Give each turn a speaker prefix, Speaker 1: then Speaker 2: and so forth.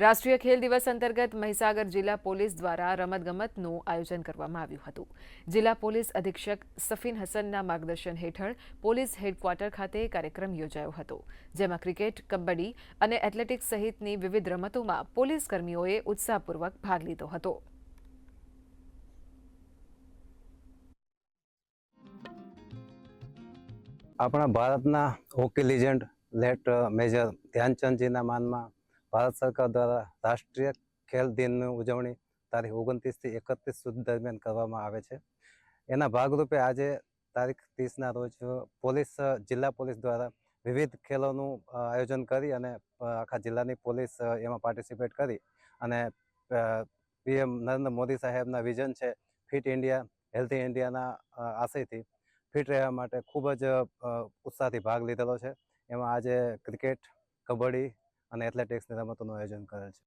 Speaker 1: રાષ્ટ્રીય ખેલ દિવસ અંતર્ગત મહીસાગર જિલ્લા પોલીસ દ્વારા રમતગમતનું આયોજન કરવામાં આવ્યું હતું. જિલ્લા પોલીસ અધિક્ષક સફીન હસનના માર્ગદર્શન હેઠળ પોલીસ હેડક્વાર્ટર ખાતે કાર્યક્રમ યોજાયો હતો, જેમાં ક્રિકેટ, કબડ્ડી અને એથ્લેટિક્સ સહિતની વિવિધ રમતોમાં પોલીસ કર્મીઓએ ઉત્સાહપૂર્વક ભાગ લીધો હતો.
Speaker 2: આપણા ભારતના હોકી લીજેન્ડ લેટ, મેજર ધ્યાનચંદજીના માનમાં ભારત સરકાર દ્વારા રાષ્ટ્રીય ખેલ દિનની ઉજવણી તારીખ ઓગણત્રીસથી એકત્રીસ સુધી દરમિયાન કરવામાં આવે છે. એના ભાગરૂપે આજે તારીખ ત્રીસના રોજ પોલીસ, જિલ્લા પોલીસ દ્વારા વિવિધ ખેલોનું આયોજન કરી અને આખા જિલ્લાની પોલીસ એમાં પાર્ટિસિપેટ કરી અને પીએમ નરેન્દ્ર મોદી સાહેબના વિઝન છે ફિટ ઇન્ડિયા હેલ્ધી ઇન્ડિયાના આશયથી ફિટ રહેવા માટે ખૂબ જ ઉત્સાહથી ભાગ લીધેલો છે. એમાં આજે ક્રિકેટ, કબડ્ડી અને એથ્લેટિક્સની રમતોનું આયોજન કરેલ છે.